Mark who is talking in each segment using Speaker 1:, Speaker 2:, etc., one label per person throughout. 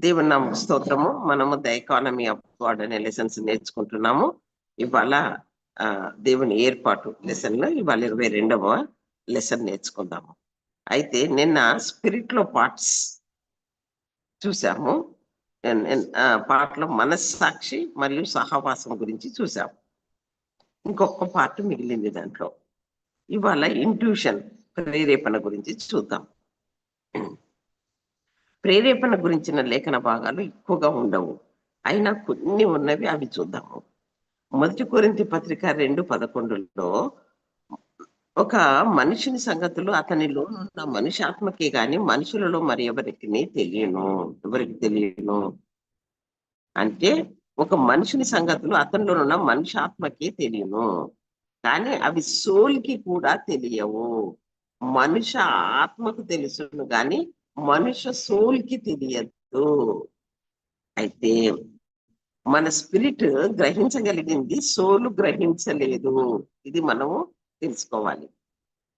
Speaker 1: దేవుని నామ స్తోత్రము. మనము ద ఎకానమీ ఆఫ్ గాడ్ అనే లెసన్స్ నేర్చుకుంటున్నాము. ఇవాళ దేవుని ఏర్పాటు లెసన్లో ఇవాళ ఇరవై రెండవ లెసన్ నేర్చుకుందాము. అయితే నిన్న స్పిరిట్లో పార్ట్స్ చూసాము. ఎన్- ఎన్- పాటలో మనస్సాక్షి మరియు సహవాసం గురించి చూసాము. ఇంకొక పార్ట్ మిగిలింది దాంట్లో. ఇవాళ ఇంట్యూషన్ ప్రేరేపణ గురించి చూద్దాం. ప్రేరేపణ గురించిన లేఖన భాగాలు ఎక్కువగా ఉండవు. అయినా కొన్ని ఉన్నవి అవి చూద్దాము. మొదటి కోరింతి పత్రిక రెండు పదకొండులో ఒక మనిషిని సంగతులు అతనిలో ఉన్న మనిషి ఆత్మకే గాని మనుషులలో మరి ఎవరికి తెలియను ఎవరికి తెలియను. అంటే ఒక మనిషిని సంగతులు అతనిలో ఉన్న మనిషి ఆత్మకే తెలియను. కానీ అవి సోల్కి కూడా తెలియవు. మనుష ఆత్మకు తెలుసును కానీ మనుష్య సోల్కి తెలియద్దు. అయితే మన స్పిరిట్ గ్రహించగలిగింది సోలు గ్రహించలేదు. ఇది మనము తెలుసుకోవాలి.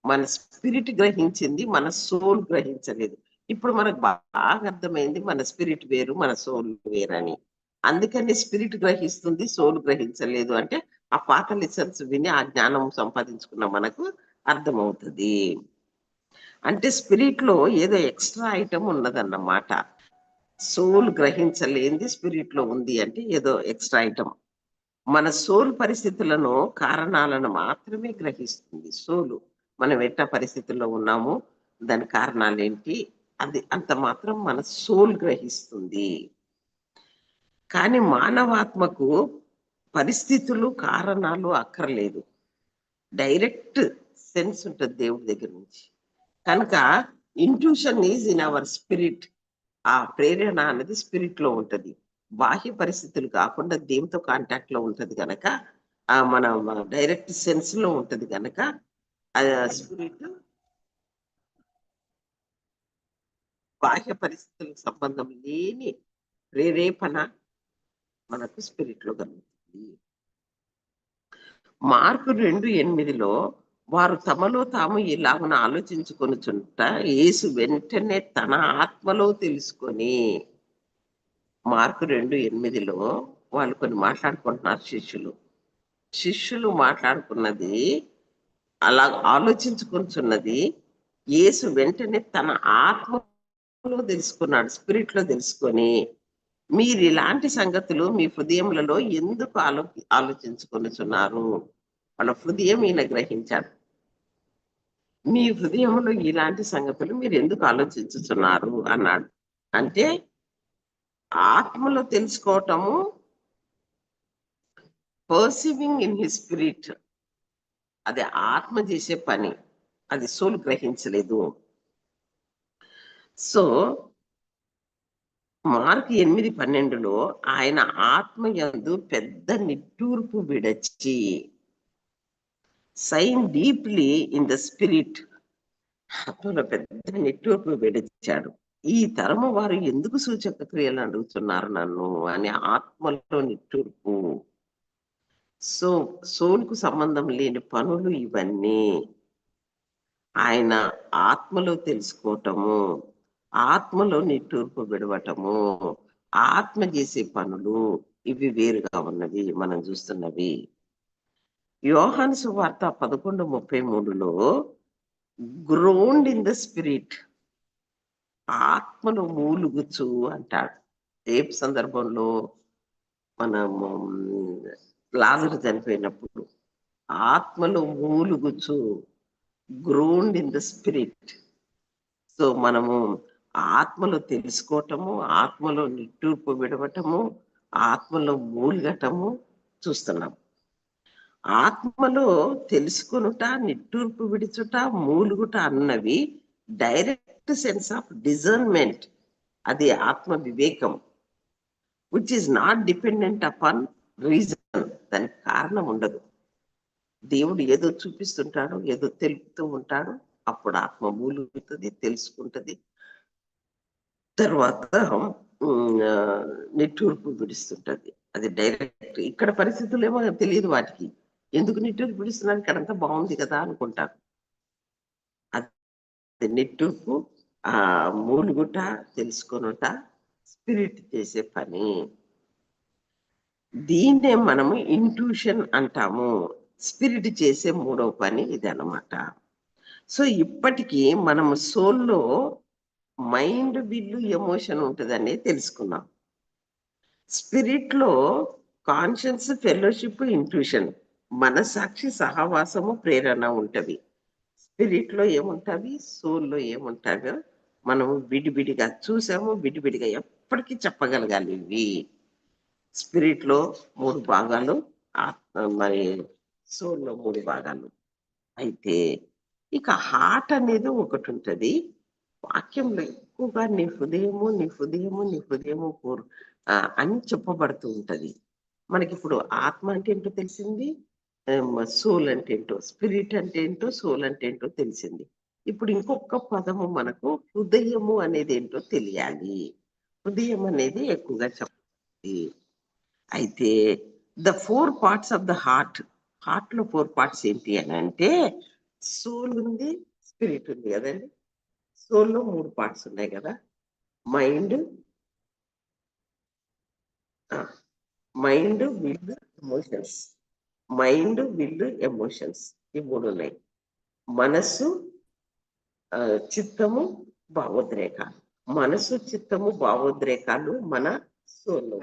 Speaker 1: మన స్పిరిట్ గ్రహించింది మన సోల్ గ్రహించలేదు. ఇప్పుడు మనకు బాగా అర్థమైంది మన స్పిరిట్ వేరు మన సోల్ వేరని. అందుకని స్పిరిట్ గ్రహిస్తుంది సోల్ గ్రహించలేదు అంటే ఆ పాత లెసన్స్ విని ఆ జ్ఞానం సంపాదించుకున్న మనకు అర్థమవుతుంది. అంటే స్పిరిట్లో ఏదో ఎక్స్ట్రా ఐటమ్ ఉన్నదన్నమాట. సోల్ గ్రహించలేంది స్పిరిట్లో ఉంది అంటే ఏదో ఎక్స్ట్రా ఐటమ్. మన సోల్ పరిస్థితులను కారణాలను మాత్రమే గ్రహిస్తుంది సోలు. మనం ఎట్ట పరిస్థితుల్లో ఉన్నాము దాని కారణాలు ఏంటి అది అంత మాత్రం మన సోల్ గ్రహిస్తుంది. కానీ మానవాత్మకు పరిస్థితులు కారణాలు అక్కర్లేదు. డైరెక్ట్ సెన్స్ ఉంటుంది దేవుడి దగ్గర నుంచి. కనుక intuition is in our spirit ఆ ప్రేరణ అనేది స్పిరిట్లో ఉంటుంది. బాహ్య పరిస్థితులు కాకుండా దేవుతో కాంటాక్ట్లో ఉంటుంది కనుక ఆ మన డైరెక్ట్ సెన్స్లో ఉంటుంది కనుక స్పిరిట్ బాహ్య పరిస్థితులకు సంబంధం లేని ప్రేరేపణ మనకు స్పిరిట్లో కలుగుతుంది. మార్కు రెండు ఎనిమిదిలో వారు తమలో తాము ఇలాగున ఆలోచించుకొనుచుంట యేసు వెంటనే తన ఆత్మలో తెలుసుకొని మార్కు రెండు ఎనిమిదిలో వాళ్ళు కొన్ని మాట్లాడుకుంటున్నారు శిష్యులు. శిష్యులు మాట్లాడుకున్నది అలా ఆలోచించుకుంటున్నది యేసు వెంటనే తన ఆత్మలో తెలుసుకున్నాడు స్పిరిట్లో తెలుసుకొని మీరు ఇలాంటి సంగతులు మీ హృదయములలో ఎందుకు ఆలో ఆలోచించుకొనుచున్నారు వాళ్ళ హృదయం ఈయన గ్రహించాడు మీ హృదయంలో ఇలాంటి సంగతులు మీరు ఎందుకు ఆలోచించుతున్నారు? అన్నాడు. అంటే ఆత్మలో తెలుసుకోవటము పర్సీవింగ్ ఇన్ హిస్ స్పిరిట్ అది ఆత్మ చేసే పని. అది సోల్ గ్రహించలేదు. సో మార్క్ ఎనిమిది పన్నెండులో ఆయన ఆత్మ ఎందు పెద్ద నిట్టూర్పు విడచి sighed deeply in the spirit ఆత్మలో పెద్ద నెట్వర్క్ విడిచాడు. ఈ తరము వారు ఎందుకు సూచక క్రియలు అడుగుతున్నారు నన్ను అని ఆత్మలో నిట్టూర్పు. సో సోల్కు సంబంధం లేని పనులు ఇవన్నీ. ఆయన ఆత్మలో తెలుసుకోవటము ఆత్మలో నిట్టూర్పు విడవటము ఆత్మ చేసే పనులు ఇవి వేరుగా ఉన్నవి మనం చూస్తున్నవి. యోహాను సువార్త పదకొండు ముప్పై మూడులో గ్రోండ్ ఇన్ ద స్పిరిట్ ఆత్మలో మూలుగుచు అంటాడు. ఏ సందర్భంలో మనము లాజరు చనిపోయినప్పుడు ఆత్మలో మూలుగుచు groaned in the spirit. So మనము ఆత్మలో తెలుసుకోవటము ఆత్మలో నిట్టూర్పు విడవటము ఆత్మలో మూలుగటము చూస్తున్నాం. ఆత్మలో తెలుసుకునుట నిట్టూర్పు విడుచుట మూలుగుట అన్నవి డైరెక్ట్ సెన్స్ ఆఫ్ డిజర్న్మెంట్ అది ఆత్మ వివేకం which is not dependent upon reason దానికి కారణం ఉండదు. దేవుడు ఏదో చూపిస్తుంటాడు ఏదో తెలుపుతూ ఉంటాడు అప్పుడు ఆత్మ మూలుగుతుంది తెలుసుకుంటది. తర్వాత నిట్టూర్పు విడుస్తుంటది. అది డైరెక్ట్ ఇక్కడ పరిస్థితులు ఏమో తెలియదు వాటికి. ఎందుకు నిట్టూర్పు పిలుస్తున్నాను ఇక్కడంతా బాగుంది కదా అనుకుంటారు అది నెట్వర్క్ ఆ మూలుగుట తెలుసుకొనుట స్పిరిట్ చేసే పని. దీన్నే మనము ఇంట్యూషన్ అంటాము. స్పిరిట్ చేసే మూడవ పని ఇది అన్నమాట సో ఇప్పటికీ మనము సోల్లో మైండ్ విల్లు ఎమోషన్ ఉంటుందని తెలుసుకున్నాం. స్పిరిట్లో కాన్షియన్స్ ఫెలోషిప్ ఇంట్యూషన్. మనసాక్షి సహవాసము ప్రేరణ ఉంటవి స్పిరిట్లో ఏముంటుంది సోల్లో ఏముంటావో? మనము విడివిడిగా చూసాము విడివిడిగా ఎప్పటికీ చెప్పగలగాలి ఇవి. స్పిరిట్లో మూడు భాగాలు ఆత్మ మరి సోల్లో మూడు భాగాలు. అయితే ఇక హార్ట్ అనేది ఒకటి ఉంటుంది. వాక్యంలో ఎక్కువగా నీ హృదయము నీ హృదయము నీ హృదయము కోరు అని చెప్పబడుతూ ఉంటది. మనకి ఇప్పుడు ఆత్మ అంటే ఏంటో తెలిసింది? సోల్ అంటే ఏంటో? స్పిరిట్ అంటే ఏంటో? సోల్ అంటే ఏంటో తెలిసింది. ఇప్పుడు ఇంకొక పదము మనకు హృదయము అనేది ఏంటో తెలియాలి. హృదయం అనేది ఎక్కువగా చెప్పాలి. అయితే the four parts of the heart హార్ట్లో ఫోర్ పార్ట్స్ ఏంటి అని అంటే సోల్ ఉంది స్పిరిట్ ఉంది కదండి. సోల్లో మూడు పార్ట్స్ ఉన్నాయి కదా. Mind mind will emotions mind will emotions ఈ మూడు ఉన్నాయి. మనస్సు చిత్తము భావోద్రేకాలు. మనసు చిత్తము భావోద్రేకాలు మన సోల్లో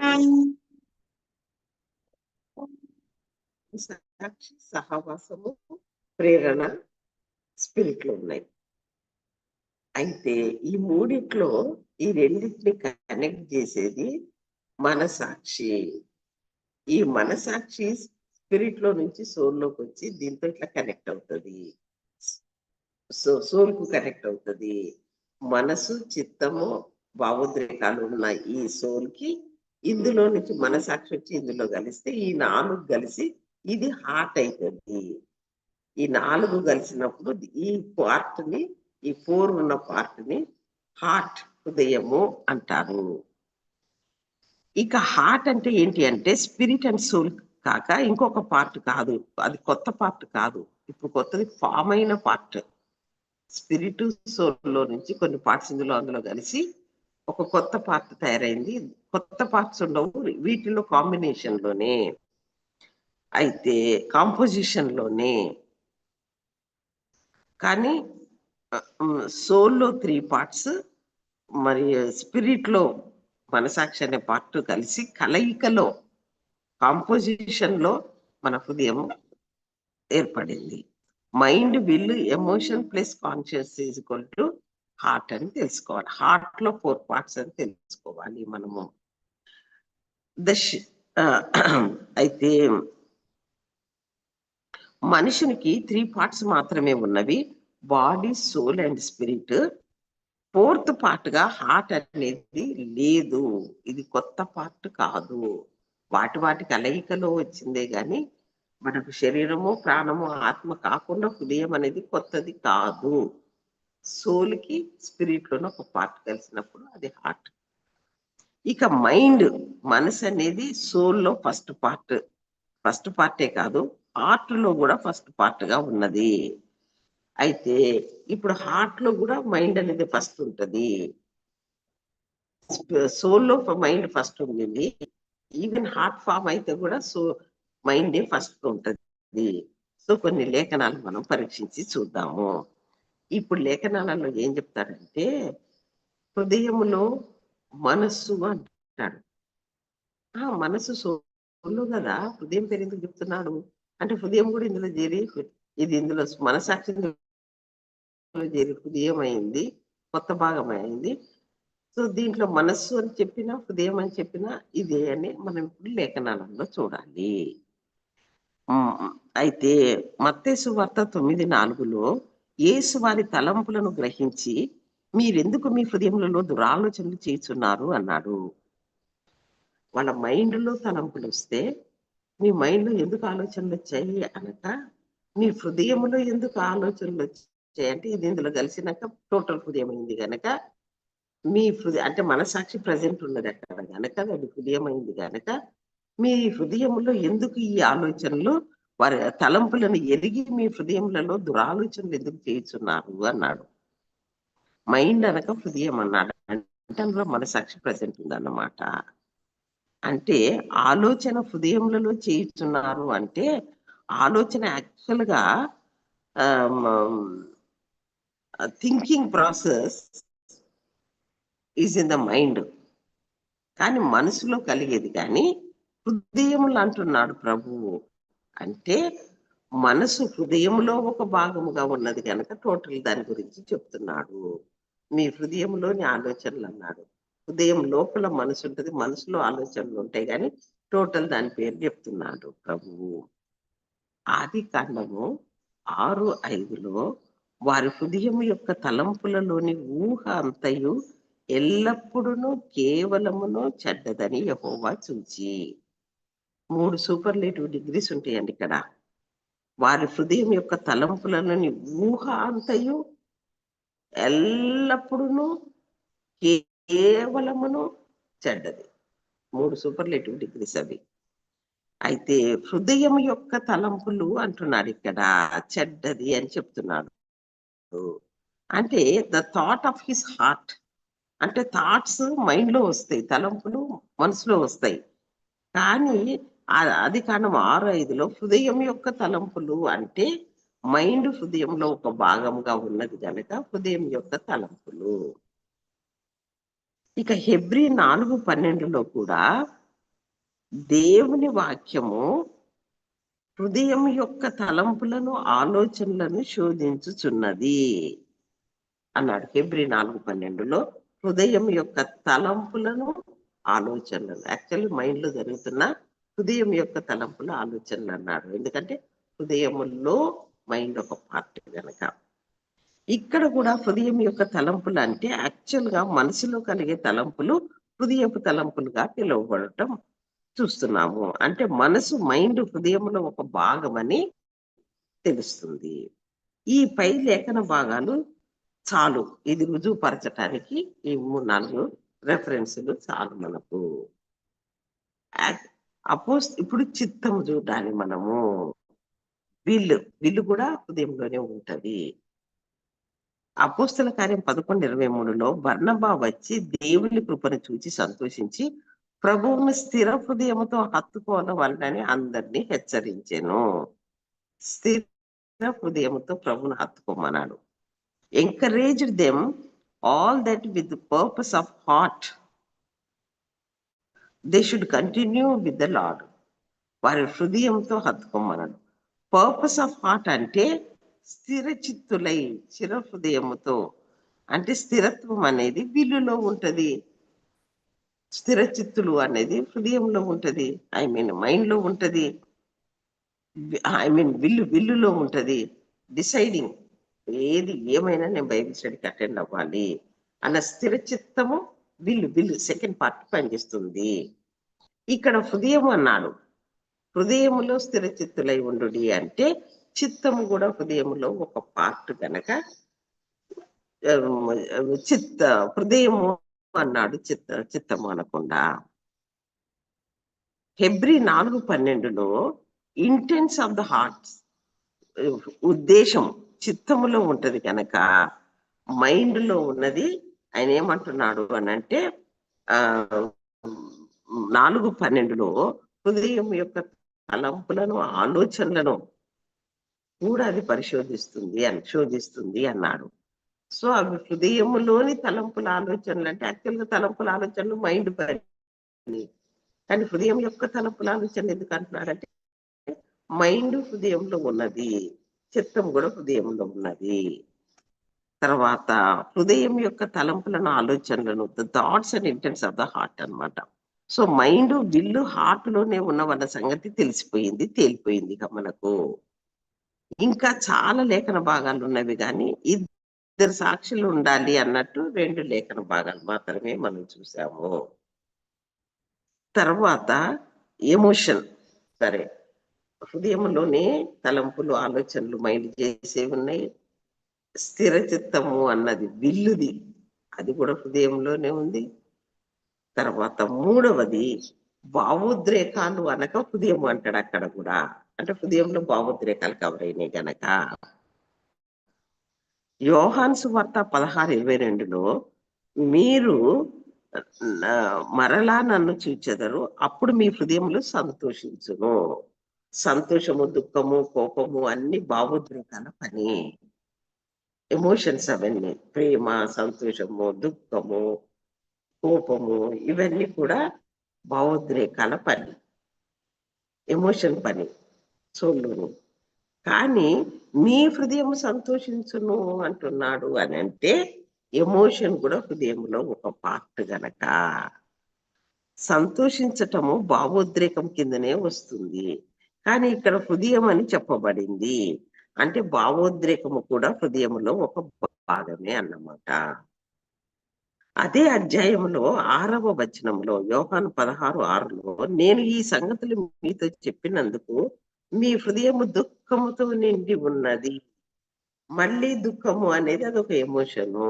Speaker 1: సాక్షి సహవాసము ప్రేరణ స్పిరిట్లో ఉన్నాయి. అయితే ఈ మూడిట్లో ఈ రెండింటిని కనెక్ట్ చేసేది మనసాక్షి ఈ మనసాక్షి స్పిరిట్లో నుంచి సోల్లోకి వచ్చి దీంతో ఇట్లా కనెక్ట్ అవుతుంది. సో సోల్కు కనెక్ట్ అవుతుంది. మనసు చిత్తము భావోద్రేకాలు ఉన్న ఈ సోల్కి ఇందులో నుంచి మనసాక్షి వచ్చి ఇందులో కలిస్తే ఈ నాలుగు కలిసి ఇది హార్ట్ అవుతుంది ఈ నాలుగు కలిసినప్పుడు ఈ పార్ట్ని ఈ ఫోర్ ఉన్న పార్ట్ని హార్ట్ హృదయము అంటారు. ఇక హార్ట్ అంటే ఏంటి అంటే స్పిరిట్ అండ్ సోల్ కాక ఇంకొక పార్ట్ కాదు. అది కొత్త పార్ట్ కాదు. ఇప్పుడు కొత్తది ఫామ్ అయిన పార్ట్. స్పిరిట్ సోల్లో నుంచి కొన్ని పార్ట్స్ ఇందులో అందులో కలిసి ఒక కొత్త పార్ట్ తయారైంది. కొత్త పార్ట్స్ ఉండవు. వీటిలో కాంబినేషన్లోనే అయితే కాంపోజిషన్లోనే కానీ సోల్లో త్రీ పార్ట్స్ మరి స్పిరిట్లో మనసాక్షి అనే పార్ట్ కలిసి కలయికలో కాంపోజిషన్లో మన హృదయం ఏర్పడింది. Mind will emotion plus conscious is equal to heart అని తెలుసుకోవాలి. హార్ట్లో ఫోర్ పార్ట్స్ అని తెలుసుకోవాలి మనము. ద అయితే మనుషునికి త్రీ పార్ట్స్ మాత్రమే ఉన్నవి. Body soul and spirit. Fourth పార్ట్గా heart అనేది లేదు. ఇది కొత్త పార్ట్ కాదు. వాటి వాటి కలయికలో వచ్చిందే గాని మనకు శరీరము ప్రాణము ఆత్మ కాకుండా హృదయం అనేది కొత్తది కాదు. సోల్కి స్పిరిట్లోనే ఒక పార్ట్ కలిసినప్పుడు అది హార్ట్. ఇక మైండ్ మనసు అనేది సోల్లో ఫస్ట్ పార్ట్. ఫస్ట్ పార్టే కాదు హార్ట్లో కూడా ఫస్ట్ పార్ట్గా ఉన్నది. అయితే ఇప్పుడు హార్ట్లో కూడా మైండ్ అనేది ఫస్ట్ ఉంటది. సోల్లో మైండ్ ఫస్ట్ ఉంది ఈవెన్ హార్ట్ ఫామ్ అయితే కూడా సో మైండ్ ఫస్ట్ ఉంటది. సో కొన్ని లేఖనాలు మనం పరీక్షించి చూద్దాము. ఇప్పుడు లేఖనాలలో ఏం చెప్తారంటే హృదయములో మనస్సు అంటాడు. ఆ మనసు సోలు కదా హృదయం పేరు ఎందుకు చెప్తున్నాడు? అంటే హృదయం కూడా ఇందులో చేరి ఇది ఇందులో మనసాక్షి చేరి హృదయం అయింది కొత్త భాగం అయింది. సో దీంట్లో మనస్సు అని చెప్పినా హృదయం అని చెప్పినా ఇదే అని మనం ఇప్పుడు లేఖనాలలో చూడాలి. అయితే మత్తేసు వార్త తొమ్మిది నాలుగులో యేసు వారి తలంపులను గ్రహించి మీరెందుకు మీ హృదయములలో దురాలోచనలు చేస్తున్నారు అన్నాడు. వాళ్ళ మైండ్లో తలంపులు వస్తే మీ మైండ్లో ఎందుకు ఆలోచనలు వచ్చాయి? అనక మీ హృదయములో ఎందుకు ఆలోచనలు వచ్చాయి? అంటే ఇది ఇందులో కలిసినాక టోటల్ హృదయం అయింది కనుక మీ హృదయ అంటే మనసాక్షి ప్రజెంట్ ఉన్నది అక్కడ గనక అది హృదయం అయింది గనక మీ హృదయంలో ఎందుకు ఈ ఆలోచనలు? వారి తలంపులను ఎరిగి మీ హృదయములలో దురాలోచనలు ఎందుకు చేయుచున్నారు? అన్నాడు. మైండ్ అనక హృదయం అన్నాడు. అంటే అందులో మనసాక్షి ప్రజెంట్ ఉందన్నమాట. అంటే ఆలోచన హృదయములలో చేయుచున్నారు అంటే ఆలోచన యాక్చువల్గా thinking process is in the mind కానీ మనసులో కలిగేది కానీ హృదయములు అంటున్నాడు ప్రభువు అంటే మనసు హృదయంలో ఒక భాగముగా ఉన్నది కనుక టోటల్ దాని గురించి చెప్తున్నాడు. మీ హృదయంలోని ఆలోచనలు అన్నాడు. హృదయం లోపల మనసు ఉంటుంది మనసులో ఆలోచనలు ఉంటాయి కానీ టోటల్ దాని పేరు చెప్తున్నాడు ప్రభువు ఆది కాండము ఆరు ఐదులో వారి హృదయం యొక్క తలంపులలోని ఊహ అంతయు ఎల్లప్పుడూ కేవలమును చెడ్డదని యహోవా చూచి. మూడు సూపర్లేటివ్ డిగ్రీస్ ఉంటాయండి ఇక్కడ. వారి హృదయం యొక్క తలంపులలోని ఊహ అంతయు ఎల్లప్పుడూ కేవలమును చెడ్డది. మూడు సూపర్లేటివ్ డిగ్రీస్ అవి. అయితే హృదయం యొక్క తలంపులు అంటున్నాడు ఇక్కడ చెడ్డది అని చెప్తున్నాడు. అంటే the thought of his heart అంటే థాట్స్ మైండ్లో వస్తాయి తలంపులు మనసులో వస్తాయి. కానీ అది కారణం ఆరు ఐదులో హృదయం యొక్క తలంపులు అంటే మైండ్ హృదయంలో ఒక భాగంగా ఉన్నది కనుక హృదయం యొక్క తలంపులు. ఇక హెబ్రి నాలుగు పన్నెండులో కూడా దేవుని వాక్యము హృదయం యొక్క తలంపులను ఆలోచనలను శోధించుచున్నది అన్నాడు హెబ్రి నాలుగు పన్నెండులో. హృదయం యొక్క తలంపులను ఆలోచనలను యాక్చువల్లీ మైండ్లో జరుగుతున్న హృదయం యొక్క తలంపుల ఆలోచనలు అన్నాడు ఎందుకంటే హృదయముల్లో మైండ్ ఒక పార్ట్ కనుక ఇక్కడ కూడా హృదయం యొక్క తలంపులు అంటే యాక్చువల్గా మనసులో కలిగే తలంపులు హృదయపు తలంపులుగా పిలువబడటం చూస్తున్నాము. అంటే మనసు మైండ్ హృదయంలో ఒక భాగమని తెలుస్తుంది. ఈ పై లేఖన భాగాలు చాలు. ఇది రుజువుపరచటానికి ఈ మూడు నాలుగు రెఫరెన్సులు చాలు మనకు. అపోజ్ ఇప్పుడు చిత్తము చూడాలి మనము. వీళ్ళు వీళ్ళు కూడా హృదయంలోనే ఉంటది. అపోస్తల కార్యం పదకొండు ఇరవై మూడులో బర్ణబా వచ్చి దేవుని కృపను చూచి సంతోషించి ప్రభువును స్థిర హృదయముతో హత్తుకోవడం వలనని అందరినీ హెచ్చరించాను. స్థిర హృదయముతో ప్రభుని హత్తుకోమన్నాడు. Encouraged them all that with the purpose of heart. They should continue with the Lord. వారి హృదయంతో హత్తుకోమన్నాడు పర్పస్ ఆఫ్ హార్ట్ అంటే స్థిరచిత్తులై చిర హృదయముతో అంటే స్థిరత్వం అనేది విల్లులో ఉంటుంది. స్థిరచిత్తులు అనేది హృదయంలో ఉంటుంది. ఐ మీన్ మైండ్లో ఉంటుంది. ఐ మీన్ విల్లు విల్లులో ఉంటుంది. డిసైడింగ్ ఏది ఏమైనా నేను బైబిల్ స్టడీకి అటెండ్ అవ్వాలి అన్న స్థిర చిత్తము విల్లు విల్లు సెకండ్ పార్ట్ పనిచేస్తుంది. ఇక్కడ హృదయం అన్నాడు. హృదయములో స్థిర చిత్తులై ఉండు అంటే చిత్తము కూడా హృదయములో ఒక పార్ట్ కనుక చిత్త హృదయము అన్నాడు చిత్త చిత్తము అనకుండా. ఫిబ్రి నాలుగు పన్నెండులో ఇంటెన్స్ ఆఫ్ ద హార్ట్స్ ఉద్దేశం చిత్తములో ఉంటది కనుక మైండ్లో ఉన్నది ఆయన ఏమంటున్నాడు అని అంటే ఆ నాలుగు పన్నెండులో హృదయం యొక్క తలంపులను ఆలోచనలను కూడా అది పరిశోధిస్తుంది అని శోధిస్తుంది అన్నాడు. సో అవి హృదయములోని తలంపుల ఆలోచనలు అంటే యాక్చువల్ తలంపుల ఆలోచనలు మైండ్ పని కానీ హృదయం యొక్క తలంపుల ఆలోచనలు ఎందుకు అంటున్నాడంటే మైండ్ హృదయంలో ఉన్నది. చిత్తం కూడా హృదయంలో ఉన్నది. తర్వాత హృదయం యొక్క తలంపులను ఆలోచనలను the thoughts and intents of the heart అనమాట సో మైండ్ విల్లు హార్ట్లోనే ఉన్నవన్న సంగతి తెలిసిపోయింది తేలిపోయింది ఇక మనకు. ఇంకా చాలా లేఖన భాగాలు ఉన్నవి కానీ ఇద్దరు సాక్షులు ఉండాలి అన్నట్టు రెండు లేఖన భాగాలు మాత్రమే మనం చూసాము. తర్వాత ఎమోషన్ సరే. హృదయంలోనే తలంపులు ఆలోచనలు మైండ్ చేసేవి ఉన్నాయి. స్థిర చిత్తము అన్నది విల్లుది. అది కూడా హృదయంలోనే ఉంది. తర్వాత మూడవది భావోద్రేకాలు అనక హృదయం అంటాడు అక్కడ కూడా. అంటే హృదయంలో భావోద్రేకాలు కవర్ అయినాయి గనక. యోహాన్స్ వార్త పదహారు ఇరవై రెండులో మీరు మరలా నన్ను చూచెదరు అప్పుడు మీ హృదయంలో సంతోషించును. సంతోషము దుఃఖము కోపము అన్ని భావోద్రేకాల పని. ఎమోషన్స్ అవన్నీ ప్రేమ సంతోషము దుఃఖము కోపము ఇవన్నీ కూడా భావోద్రేకాల పని. ఎమోషన్ పని. సోళ్ళును కానీ మీ హృదయం సంతోషించును అంటున్నాడు అని అంటే ఎమోషన్ కూడా హృదయంలో ఒక పార్ట్ గనక. సంతోషించటము భావోద్రేకం కిందనే వస్తుంది. కానీ ఇక్కడ హృదయం అని చెప్పబడింది. అంటే భావోద్రేకము కూడా హృదయంలో ఒక భాగమే అన్నమాట. అదే అధ్యాయంలో ఆరవ వచనంలో యోహాను పదహారు ఆరులో నేను ఈ సంగతులు మీతో చెప్పినందుకు మీ హృదయము దుఃఖముతో నిండి ఉన్నది. మళ్ళీ దుఃఖము అనేది అదొక ఎమోషను.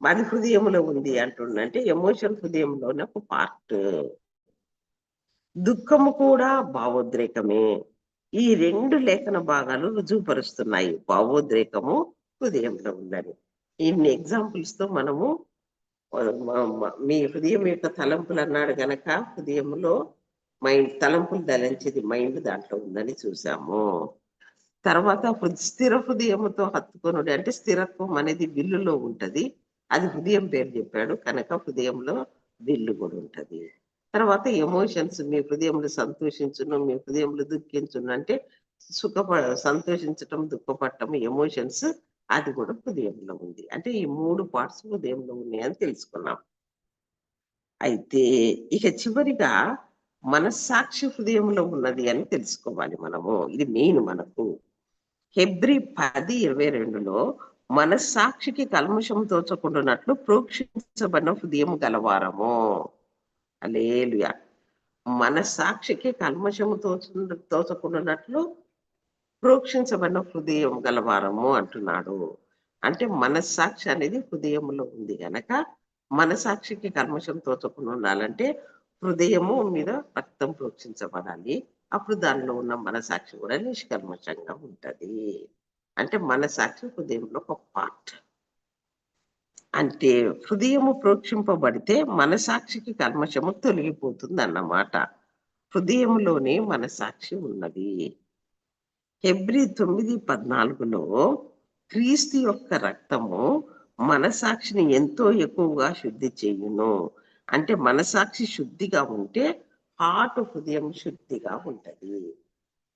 Speaker 1: అది హృదయంలో ఉంది అంటుండంటే ఎమోషన్ హృదయంలోనే ఒక పార్ట్. దుఃఖము కూడా భావోద్రేకమే. ఈ రెండు లేఖన భాగాలు రుజువుపరుస్తున్నాయి. భావోద్రేకము హృదయంలో ఉందని ఇన్ని ఎగ్జాంపుల్స్తో మనము మీ హృదయం యొక్క తలంపులు అన్నాడు గనక హృదయంలో మైండ్ తలంపులు దళించేది మైండ్ దాంట్లో ఉందని చూసాము. తర్వాత స్థిర హృదయముతో హత్తుకొనుడు అంటే స్థిరత్వం అనేది విల్లులో ఉంటది. అది హృదయం పేరు చెప్పాడు. కనుక హృదయంలో విల్లు కూడా ఉంటది. తర్వాత ఎమోషన్స్ మీ హృదయంలో సంతోషించును మీ హృదయంలో దుఃఖించును. అంటే సుఖప సంతోషించటం దుఃఖపడటం ఎమోషన్స్ అది కూడా హృదయంలో ఉంది. అంటే ఈ మూడు పార్ట్స్ హృదయంలో ఉన్నాయని తెలుసుకున్నాం. అయితే ఇక చివరిగా మనస్సాక్షి హృదయంలో ఉన్నది అని తెలుసుకోవాలి మనము. ఇది మెయిన్ మనకు. హెబ్రి పది ఇరవై రెండులో మనస్సాక్షికి కల్మషం తోచకుండానట్లు ప్రోక్షించబడిన హృదయం గలవారము. అలేలుయా. మనస్సాక్షికి కల్మషము తోచు తోచకుండానట్లు ప్రోక్షించబడిన హృదయం గలవారము అంటున్నాడు. అంటే మనస్సాక్షి అనేది హృదయంలో ఉంది గనక మనసాక్షికి కల్మషం తోచకుండా ఉండాలంటే హృదయము మీద రక్తం ప్రోక్షించబడాలి. అప్పుడు దానిలో ఉన్న మనసాక్షి కూడా నిష్కల్మషంగా ఉంటది. అంటే మనసాక్షి హృదయంలో ఒక పార్ట్ అంటే హృదయము ప్రోక్షింపబడితే మనసాక్షికి కల్మషము తొలగిపోతుంది అన్నమాట హృదయంలోనే మనసాక్షి ఉన్నది. హెబ్రి తొమ్మిది పద్నాలుగులో క్రీస్తు యొక్క రక్తము మనసాక్షిని ఎంతో ఎక్కువగా శుద్ధి చేయును. అంటే మనసాక్షి శుద్ధిగా ఉంటే హార్ట్ హృదయం శుద్ధిగా ఉంటది.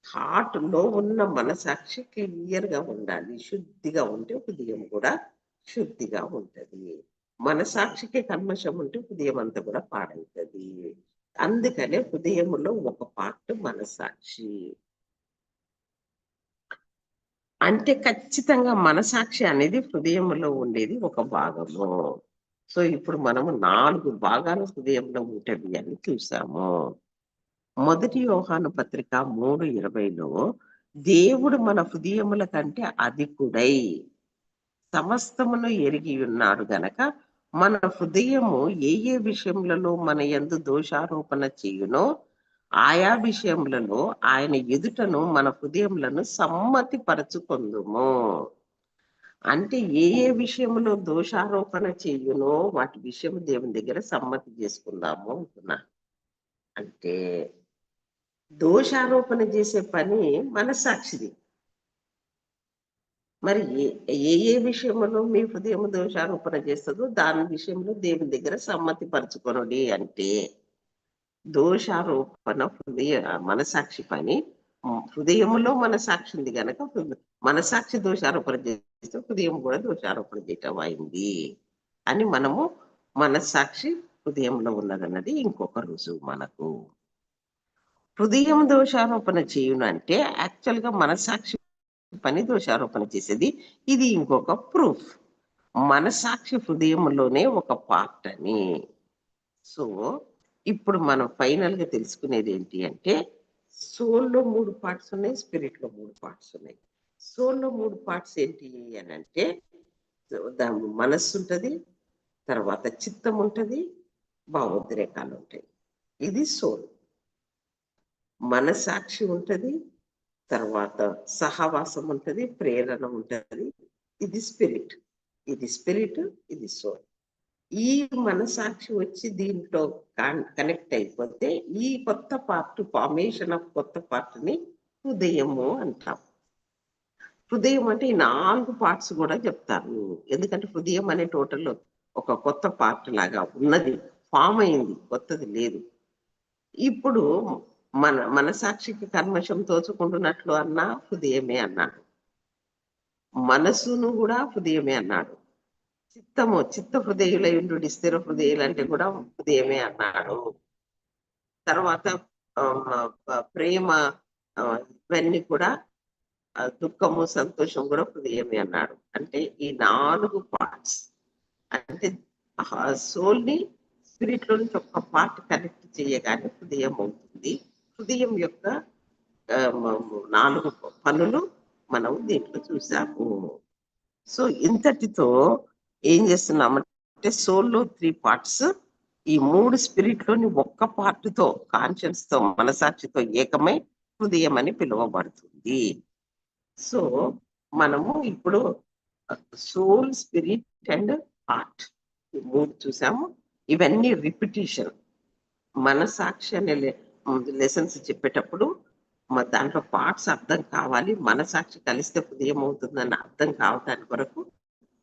Speaker 1: హార్ట్లో ఉన్న మనసాక్షి క్లియర్గా ఉండాలి. శుద్ధిగా ఉంటే హృదయం కూడా శుద్ధిగా ఉంటది. మనసాక్షికి కల్మషం ఉంటే హృదయం అంతా కూడా పాడవుతుంది. అందుకనే హృదయములో ఒక పార్ట్ మనసాక్షి అంటే ఖచ్చితంగా మనసాక్షి అనేది హృదయంలో ఉండేది ఒక భాగము. సో ఇప్పుడు మనము నాలుగు భాగాలు హృదయంలో ఉంటవి అని చూసాము. మొదటి యోహాను పత్రిక మూడు ఇరవైలో దేవుడు మన హృదయముల కంటే అధికుడై సమస్తమును ఎరిగి ఉన్నాడు గనక మన హృదయము ఏ ఏ విషయములలో మన ఎందు దోషారోపణ చేయునో ఆయా విషయములలో ఆయన ఎదుటను మన హృదయములను సమ్మతి పరచుకుందుము అంటే ఏ ఏ విషయంలో దోషారోపణ చేయునో వాటి విషయం దేవుని దగ్గర సమ్మతి చేసుకుందాము అంటున్నా. అంటే దోషారోపణ చేసే పని మన సాక్షిది మరి ఏ ఏ విషయంలో మీ హృదయం దోషారోపణ చేస్తుందో దాని విషయంలో దేవుని దగ్గర సమ్మతి పరచుకొనడి అంటే దోషారోపణ హృదయ మనసాక్షి పని. ఉమ్, హృదయములో మనసాక్షి ఉంది గనక హృద- మనసాక్షి దోషారోపణ చేస్తే హృదయం కూడా దోషారోపణ చేయటం అయింది అని మనము మనసాక్షి హృదయంలో ఉన్నదన్నది ఇంకొక రుజువు మనకు. హృదయం దోషారోపణ చేయును అంటే యాక్చువల్గా మనసాక్షి పని దోషారోపణ చేసేది. ఇది ఇంకొక ప్రూఫ్ మనసాక్షి హృదయంలోనే ఒక పార్ట్ అని. సో ఇప్పుడు మనం ఫైనల్గా తెలుసుకునేది ఏంటి అంటే సోల్లో మూడు పార్ట్స్ ఉన్నాయి స్పిరిట్లో మూడు పార్ట్స్ ఉన్నాయి. సోల్లో మూడు పార్ట్స్ ఏంటి అని అంటే దాని మనస్సు ఉంటుంది తర్వాత చిత్తం ఉంటుంది భావోద్రేకాలు ఉంటాయి. ఇది సోల్ మనసాక్షి ఉంటుంది తర్వాత సహవాసం ఉంటది ప్రేరణ ఉంటుంది. ఇది స్పిరిట్ ఇది స్పిరిట్ ఇది సోల్ ఈ మనసాక్షి వచ్చి దీంట్లో కనెక్ట్ అయిపోతే ఈ కొత్త పార్ట్ ఫార్మేషన్ ఆఫ్ కొత్త పార్ట్ని హృదయము అంటాం. హృదయం అంటే ఈ నాలుగు పార్ట్స్ కూడా చెప్తారు. ఎందుకంటే హృదయం అనే టోటల్ ఒక కొత్త పార్ట్ లాగా ఉన్నది ఫామ్ అయింది కొత్తది లేదు. ఇప్పుడు మన మనసాక్షికి కర్మశం తోచుకుంటున్నట్లు అన్నా హృదయమే అన్నాడు. మనసును కూడా హృదయమే అన్నాడు. చిత్తము చిత్త హృదయులయుండు స్థిర హృదయులంటే కూడా హృదయమే అన్నాడు. తర్వాత ఆ, ప్రేమ ఇవన్నీ కూడా దుఃఖము సంతోషం కూడా హృదయమే అన్నాడు. అంటే ఈ నాలుగు పార్ట్స్ అంటే సోల్ని స్పిరిట్లో నుంచి ఒక పార్ట్ కనెక్ట్ చేయగానే హృదయం అవుతుంది. హృదయం యొక్క నాలుగు పనులు మనం దీంట్లో చూసాము. సో ఇంతటితో ఏం చేస్తున్నామంటే సోల్లో త్రీ పార్ట్స్ ఈ మూడు స్పిరిట్లోని ఒక్క పార్ట్తో తో కాన్షియన్స్తో మనసాక్షితో ఏకమై హృదయం అని పిలువబడుతుంది. సో మనము ఇప్పుడు సోల్ స్పిరిట్ అండ్ హార్ట్ మూడు చూసాము. ఇవన్నీ రిపిటేషన్. మనసాక్షి అనే లెసన్స్ చెప్పేటప్పుడు మా దాంట్లో పార్ట్స్ అర్థం కావాలి. మనసాక్షి కలిస్తే ఉదయం అవుతుందని అర్థం కావటానికి వరకు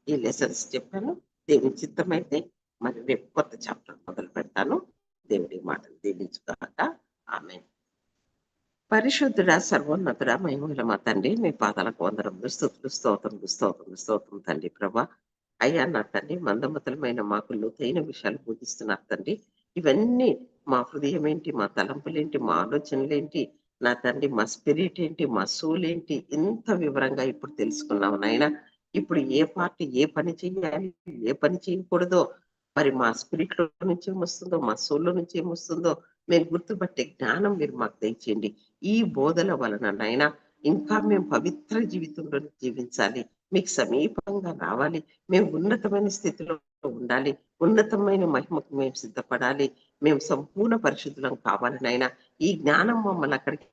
Speaker 1: ఈ లెసన్స్ చెప్పాను. దేవుని చిత్తమైతే మరి రేపు కొత్త చాప్టర్ మొదలు పెడతాను. దేవుడి మాటలు దీవించుగాక. ఆమె పరిశుద్ధుడ సర్వోన్నతుడ మహిమల మా తండ్రి మీ పాదాలకు వందరం దుస్తుతులు స్తోత్రములు స్తోత్రములు స్తోత్రం తండ్రి ప్రభా. అయ్యా నా తండ్రి మందమతలమైన మాకు లోతైన విషయాలు బోధిస్తున్నారు తండ్రి. ఇవన్నీ మా హృదయం ఏంటి మా తలంపులేంటి? మా ఆలోచనలేంటి? నా తండ్రి మా స్పిరిట్ ఏంటి? మా సోల్ ఏంటి? ఇంత వివరంగా ఇప్పుడు తెలుసుకున్నాము నాయన. ఇప్పుడు ఏ పార్టీ ఏ పని చేయాలి ఏ పని చేయకూడదో? మరి మా స్పిరిట్లో నుంచి ఏమొస్తుందో? మా సోల్లో నుంచి ఏమొస్తుందో? మేము గుర్తుపట్టే జ్ఞానం మీరు మాకు దయచేయండి. ఈ బోధల వలన నాయన ఇంకా మేము పవిత్ర జీవితంలో జీవించాలి. మీకు సమీపంగా రావాలి. మేము ఉన్నతమైన స్థితిలో ఉండాలి. ఉన్నతమైన మహిమకు మేము సిద్ధపడాలి. మేము సంపూర్ణ పరిశుద్ధులం కావాలి నాయన. ఈ జ్ఞానం మమ్మల్ని అక్కడికి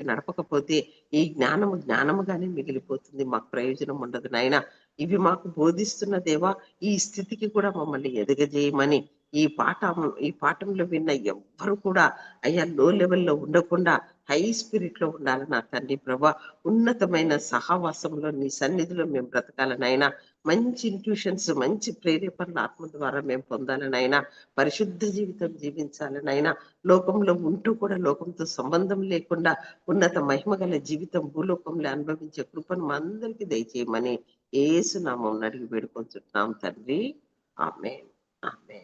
Speaker 1: నడపకపోతే ఈ జ్ఞానము జ్ఞానముగానే మిగిలిపోతుంది. మాకు ప్రయోజనం ఉండదు నాయన. ఇవి మాకు బోధిస్తున్న దేవా ఈ స్థితికి కూడా మమ్మల్ని ఎదగజేయమని ఈ పాఠం ఈ పాఠంలో విన్న ఎవ్వరు కూడా అయ్యా లో లెవెల్లో ఉండకుండా హై స్పిరిట్లో ఉండాలి నా తండ్రి ప్రభా. ఉన్నతమైన సహవాసంలో నీ సన్నిధిలో మేము బ్రతకాలనైనా మంచి ఇంట్యూషన్స్ మంచి ప్రేరేపణ ఆత్మ ద్వారా మేము పొందాలనైనా పరిశుద్ధ జీవితం జీవించాలనైనా లోకంలో ఉంటూ కూడా లోకంతో సంబంధం లేకుండా ఉన్నత మహిమ గల జీవితం భూలోకంలో అనుభవించే కృపను మా అందరికీ దయచేయమని ఏసునామం అడిగి వేడుకొంచున్నాం తండ్రి. ఆమె ఆమె